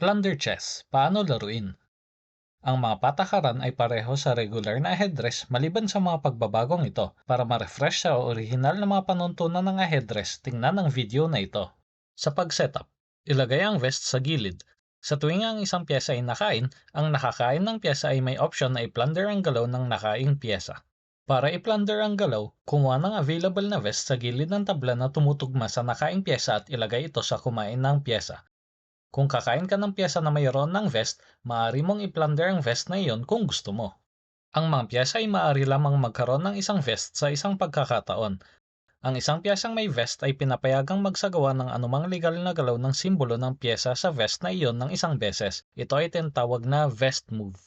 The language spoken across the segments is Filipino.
Plunder chess, paano laruin? Ang mga patakaran ay pareho sa regular na aheadress maliban sa mga pagbabagong ito. Para ma-refresh sa original na mga panuntunan ng aheadress, tingnan ang video na ito. Sa pag-setup, ilagay ang vest sa gilid. Sa tuwing ang isang pyesa ay nakain, ang nakakain ng pyesa ay may option na i-plunder ang galaw ng nakaing pyesa. Para i-plunder ang galaw, kumuha ng available na vest sa gilid ng tabla na tumutugma sa nakaing pyesa at ilagay ito sa kumain ng pyesa. Kung kakain ka ng pyesa na mayroon ng vest, maaari mong i-plunder ang vest na iyon kung gusto mo. Ang mga pyesa ay maaari lamang magkaroon ng isang vest sa isang pagkakataon. Ang isang pyesang may vest ay pinapayagang magsagawa ng anumang legal na galaw ng simbolo ng pyesa sa vest na iyon ng isang beses. Ito ay tinatawag na vest move.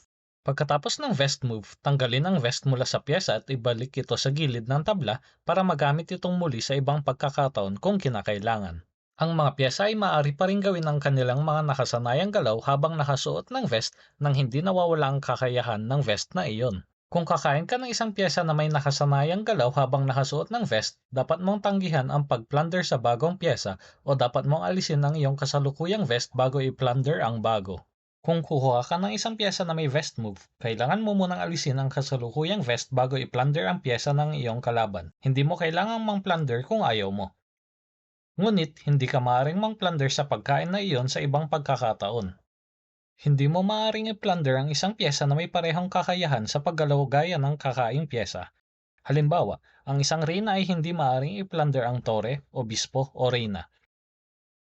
Pagkatapos ng vest move, tanggalin ang vest mula sa pyesa at ibalik ito sa gilid ng tabla para magamit itong muli sa ibang pagkakataon kung kinakailangan. Ang mga pyesa ay maaari pa rin gawin ang kanilang mga nakasanayang galaw habang nakasuot ng vest nang hindi nawawala ang kakayahan ng vest na iyon. Kung kakain ka ng isang pyesa na may nakasanayang galaw habang nakasuot ng vest, dapat mong tanggihan ang pag-plunder sa bagong pyesa o dapat mong alisin ang iyong kasalukuyang vest bago i-plunder ang bago. Kung kukuha ka ng isang pyesa na may vest move, kailangan mo munang alisin ang kasalukuyang vest bago i-plunder ang pyesa ng iyong kalaban. Hindi mo kailangang mang-plunder kung ayaw mo. Ngunit hindi ka maaaring mang-plunder sa pagkain na iyon sa ibang pagkakataon. Hindi mo maaaring i-plunder ang isang pyesa na may parehong kakayahan sa paggalaw gaya ng kakaing pyesa. Halimbawa, ang isang reyna ay hindi maaaring i-plunder ang tore, obispo o reyna.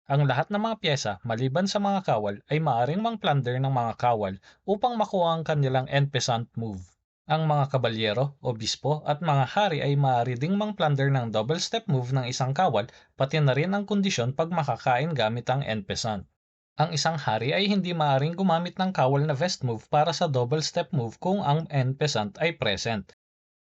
Ang lahat ng mga pyesa, maliban sa mga kawal, ay maaaring mang-plunder ng mga kawal upang makuha ang kanilang end move. Ang mga kabalyero, obispo at mga hari ay maaari ding mang-plunder ng double step move ng isang kawal pati na rin ang kondisyon pag makakain gamit ang end peasant. Ang isang hari ay hindi maaaring gumamit ng kawal na vest move para sa double step move kung ang end peasant ay present.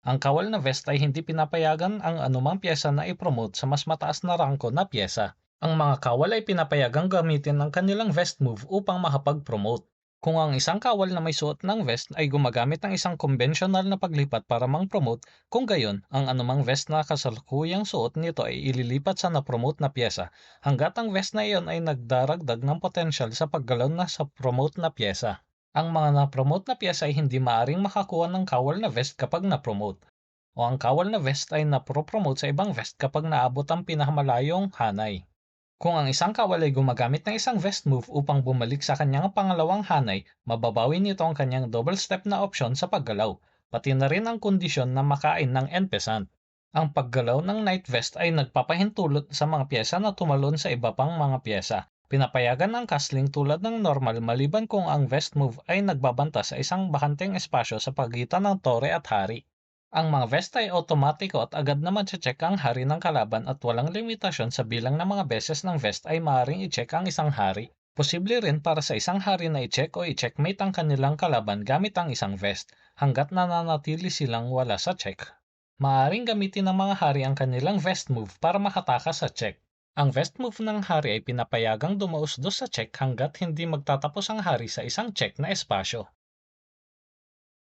Ang kawal na vest ay hindi pinapayagan ang anumang pyesa na i-promote sa mas mataas na rangko na pyesa. Ang mga kawal ay pinapayagang gamitin ang kanilang vest move upang makapag-promote. Kung ang isang kawal na may suot ng vest ay gumagamit ng isang konbensyonal na paglipat para mang-promote, kung gayon, ang anumang vest na kasalukuyang suot nito ay ililipat sa na-promote na pyesa, hanggat ang vest na iyon ay nagdaragdag ng potensyal sa paggalaw na sa promote na pyesa. Ang mga na-promote na pyesa ay hindi maaring makakuha ng kawal na vest kapag na-promote, o ang kawal na vest ay na-promote sa ibang vest kapag naabot ang pinakamalayong hanay. Kung ang isang kawal ay gumagamit ng isang vest move upang bumalik sa kanyang pangalawang hanay, mababawi nito ang kanyang double step na opsyon sa paggalaw, pati na rin ang kondisyon na makain ng end peasant. Ang paggalaw ng knight vest ay nagpapahintulot sa mga pyesa na tumalon sa iba pang mga pyesa. Pinapayagan ng castling tulad ng normal maliban kung ang vest move ay nagbabanta sa isang bakanteng espasyo sa pagitan ng tore at hari. Ang mga vest ay otomatiko at agad na check ang hari ng kalaban at walang limitasyon sa bilang ng mga beses ng vest ay maaaring i-check ang isang hari. Posible rin para sa isang hari na i-check o i-checkmate ang kanilang kalaban gamit ang isang vest hanggat nananatili silang wala sa check. Maaaring gamitin ng mga hari ang kanilang vest move para makatakas sa check. Ang vest move ng hari ay pinapayagang dumausdos sa check hanggat hindi magtatapos ang hari sa isang check na espasyo.